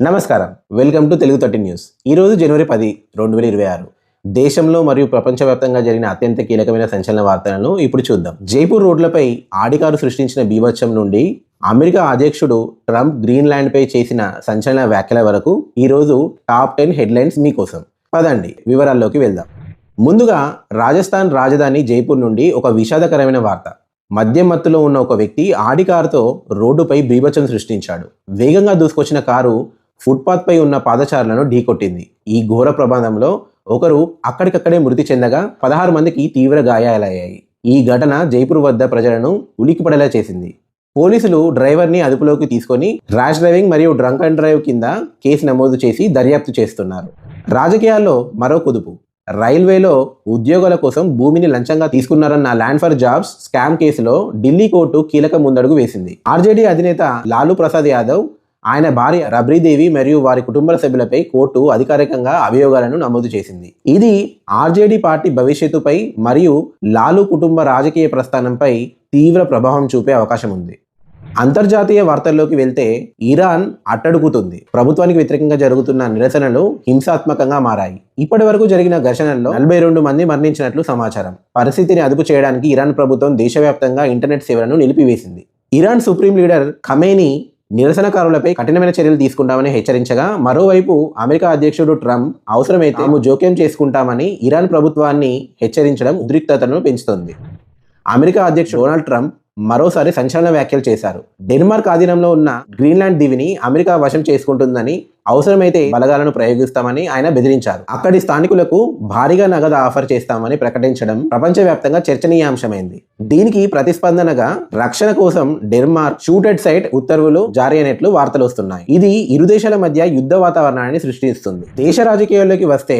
నమస్కారం. Welcome to Telugu thirty news. ఈరోజు జనవరి పది రెండు వేల ఇరవై ఆరు. దేశంలో మరియు ప్రపంచవ్యాప్తంగా జరిగిన అత్యంత కీలకమైన సంచలన వార్తలను ఇప్పుడు చూద్దాం. జైపూర్ రోడ్లపై ఆడికారు సృష్టించిన బీభత్సం నుండి అమెరికా అధ్యక్షుడు ట్రంప్ గ్రీన్లాండ్పై చేసిన సంచలన వ్యాఖ్యల వరకు ఈరోజు టాప్ టెన్ హెడ్లైన్స్ మీకోసం. పదండి వివరాల్లోకి వెళ్దాం. ముందుగా రాజస్థాన్ రాజధాని జైపూర్ నుండి ఒక విషాదకరమైన వార్త. మద్యం మత్తులో ఉన్న ఒక వ్యక్తి ఆడి కారుతో రోడ్డుపై బీభత్సం సృష్టించాడు. వేగంగా దూసుకొచ్చిన కారు ఫుట్పాత్పై ఉన్న పాదచారులను ఢీకొట్టింది ఈ ఘోర ప్రమాదంలో ఒకరు అక్కడికక్కడే మృతి చెందగా పదహారు మందికి తీవ్ర గాయాలయ్యాయి. ఈ ఘటన జైపూర్ వద్ద ప్రజలను ఉలిక్కిపడేలా చేసింది. పోలీసులు డ్రైవర్ని అదుపులోకి తీసుకొని ర్యాష్ డ్రైవింగ్ మరియు డ్రంక్ అండ్ డ్రైవ్ కింద కేసు నమోదు చేసి దర్యాప్తు చేస్తున్నారు. రాజకీయాల్లో మరో కుదుపు. రైల్వేలో ఉద్యోగాల కోసం భూమిని లంచంగా తీసుకున్నారన్న ల్యాండ్ ఫర్ జాబ్స్ స్కామ్ కేసులో ఢిల్లీ కోర్టు కీలక ముందడుగు వేసింది. ఆర్జేడీ అధినేత లాలూ ప్రసాద్ యాదవ్ ఆయన భార్య రబ్రీదేవి మరియు వారి కుటుంబ సభ్యులపై కోర్టు అధికారికంగా అభియోగాలను నమోదు చేసింది. ఇది ఆర్జేడీ పార్టీ భవిష్యత్తుపై మరియు లాలూ కుటుంబ రాజకీయ ప్రస్థానంపై తీవ్ర ప్రభావం చూపే అవకాశం ఉంది. అంతర్జాతీయ వార్తల్లోకి వెళ్తే ఇరాన్ అట్టడుగుతుంది. ప్రభుత్వానికి వ్యతిరేకంగా జరుగుతున్న నిరసనలు హింసాత్మకంగా మారాయి. ఇప్పటి వరకు జరిగిన ఘర్షణల్లో నలభై రెండు మంది మరణించినట్లు సమాచారం. పరిస్థితిని అదుపు చేయడానికి ఇరాన్ ప్రభుత్వం దేశవ్యాప్తంగా ఇంటర్నెట్ సేవలను నిలిపివేసింది. ఇరాన్ సుప్రీం లీడర్ ఖమేని నిరసనకారులపై కఠినమైన చర్యలు తీసుకుంటామని హెచ్చరించగా మరోవైపు అమెరికా అధ్యక్షుడు ట్రంప్ అవసరమైతే తాము జోక్యం చేసుకుంటామని ఇరాన్ ప్రభుత్వాన్ని హెచ్చరించడం ఉద్రిక్తతను పెంచుతోంది. అమెరికా అధ్యక్షుడు డొనాల్డ్ ట్రంప్ మరోసారి సంచలన వ్యాఖ్యలు చేశారు. డెన్మార్క్ ఆధీనంలో ఉన్న గ్రీన్లాండ్ దీవిని అమెరికా వశం చేసుకుంటుందని అవసరమైతే బలగాలను ప్రయోగిస్తామని ఆయన బెదిరించారు. అక్కడి స్థానికులకు భారీగా నగదు ఆఫర్ చేస్తామని ప్రకటించడం ప్రపంచవ్యాప్తంగా చర్చనీయాంశమైంది. దీనికి ప్రతిస్పందనగా రక్షణ కోసం డెన్మార్క్ షూటెడ్ సైట్ ఉత్తర్వులు జారీ అయినట్లు వార్తలు వస్తున్నాయి. ఇది ఇరు దేశాల మధ్య యుద్ధ వాతావరణాన్ని సృష్టిస్తుంది. దేశ రాజకీయాల్లోకి వస్తే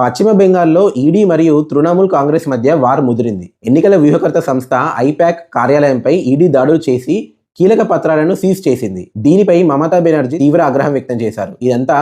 పశ్చిమ బెంగాల్లో ఈడీ మరియు తృణమూల్ కాంగ్రెస్ మధ్య వార్ ముదిరింది. ఎన్నికల వ్యూహకర్త సంస్థ ఐపాక్ కార్యాలయంపై ఈడీ దాడులు చేసి కీలక పత్రాలను సీజ్ చేసింది. దీనిపై మమతా బెనర్జీ తీవ్ర ఆగ్రహం వ్యక్తం చేశారు. ఇదంతా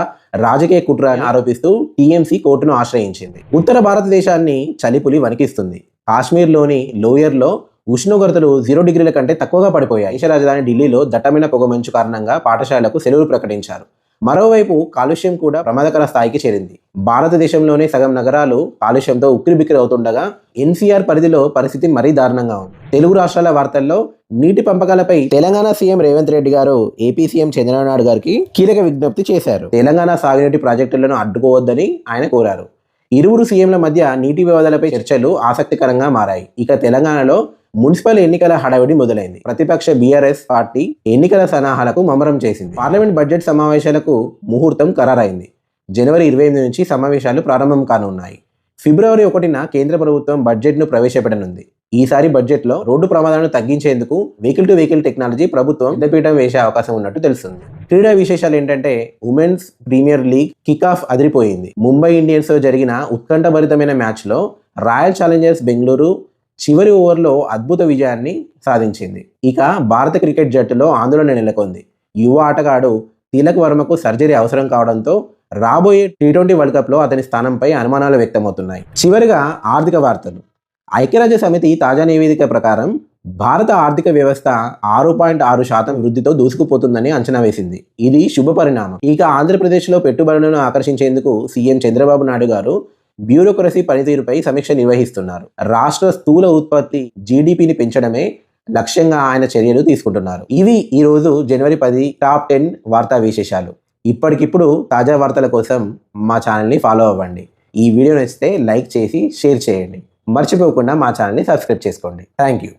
రాజకీయ కుట్ర అని ఆరోపిస్తూ టీఎంసీ కోర్టును ఆశ్రయించింది. ఉత్తర భారతదేశాన్ని చలిపులి వణికిస్తుంది. కాశ్మీర్లోని లోయర్లో ఉష్ణోగ్రతలు జీరో డిగ్రీల కంటే తక్కువగా పడిపోయాయి. దేశ రాజధాని ఢిల్లీలో దట్టమైన పొగమంచు కారణంగా పాఠశాలకు సెలవులు ప్రకటించారు. మరోవైపు కాలుష్యం కూడా ప్రమాదకర స్థాయికి చేరింది. భారతదేశంలోనే సగం నగరాలు కాలుష్యంతో ఉక్కిరిబిక్కిరి అవుతుండగా ఎన్సీఆర్ పరిధిలో పరిస్థితి మరీ దారుణంగా ఉంది. తెలుగు రాష్ట్రాల వార్తల్లో నీటి పంపకాలపై Telangana CM Revanth Reddy garu AP CM Chandrababu Naidu గారికి కీలక విజ్ఞప్తి చేశారు. తెలంగాణ సాగునీటి ప్రాజెక్టులను అడ్డుకోవద్దని ఆయన కోరారు. ఇరువురు సీఎంల మధ్య నీటి వివాదాలపై చర్చలు ఆసక్తికరంగా మారాయి. ఇక తెలంగాణలో మున్సిపల్ ఎన్నికల హడావిడి మొదలైంది. ప్రతిపక్ష బీఆర్ఎస్ పార్టీ ఎన్నికల సన్నాహాలకు మమరం చేసింది. పార్లమెంట్ బడ్జెట్ సమావేశాలకు ముహూర్తం ఖరారైంది. జనవరి ఇరవై ఎనిమిది నుంచి సమావేశాలు ప్రారంభం కానున్నాయి. ఫిబ్రవరి ఒకటిన కేంద్ర ప్రభుత్వం బడ్జెట్ను ప్రవేశపెట్టనుంది. ఈసారి బడ్జెట్లో రోడ్డు ప్రమాదాలను తగ్గించేందుకు వెహికల్ టు వెహికల్ టెక్నాలజీ ప్రభుత్వం పెద్దపీఠం వేసే అవకాశం ఉన్నట్టు తెలుస్తుంది. క్రీడా విశేషాలు ఏంటంటే women's premier league kick off అదిరిపోయింది. ముంబై ఇండియన్స్తో జరిగిన ఉత్కంఠభరితమైన మ్యాచ్లో రాయల్ ఛాలెంజర్స్ బెంగళూరు చివరి ఓవర్లో అద్భుత విజయాన్ని సాధించింది. ఇక భారత క్రికెట్ జట్టులో ఆందోళన నెలకొంది. యువ ఆటగాడు తిలక్ వర్మకు సర్జరీ అవసరం కావడంతో రాబోయే టీ ట్వంటీ వరల్డ్ కప్లో అతని స్థానంపై అనుమానాలు వ్యక్తమవుతున్నాయి. చివరిగా ఆర్థిక వార్తలు. ఐక్యరాజ్య సమితి తాజా నివేదిక ప్రకారం భారత ఆర్థిక వ్యవస్థ ఆరు పాయింట్ ఆరు శాతం వృద్ధితో దూసుకుపోతుందని అంచనా వేసింది. ఇది శుభ పరిణామం. ఇక ఆంధ్రప్రదేశ్లో పెట్టుబడులను ఆకర్షించేందుకు సీఎం చంద్రబాబు నాయుడు గారు బ్యూరోక్రసీ పనితీరుపై సమీక్ష నిర్వహిస్తున్నారు. రాష్ట్ర స్థూల ఉత్పత్తి జీడిపిని పెంచడమే లక్ష్యంగా ఆయన చర్యలు తీసుకుంటున్నారు. ఇవి ఈరోజు జనవరి పది టాప్ టెన్ వార్తా విశేషాలు. ఇప్పటికిప్పుడు తాజా వార్తల కోసం మా ఛానల్ని ఫాలో అవ్వండి. ఈ వీడియో నచ్చితే లైక్ చేసి షేర్ చేయండి. మర్చిపోకుండా మా ఛానల్ని సబ్స్క్రైబ్ చేసుకోండి. Thank you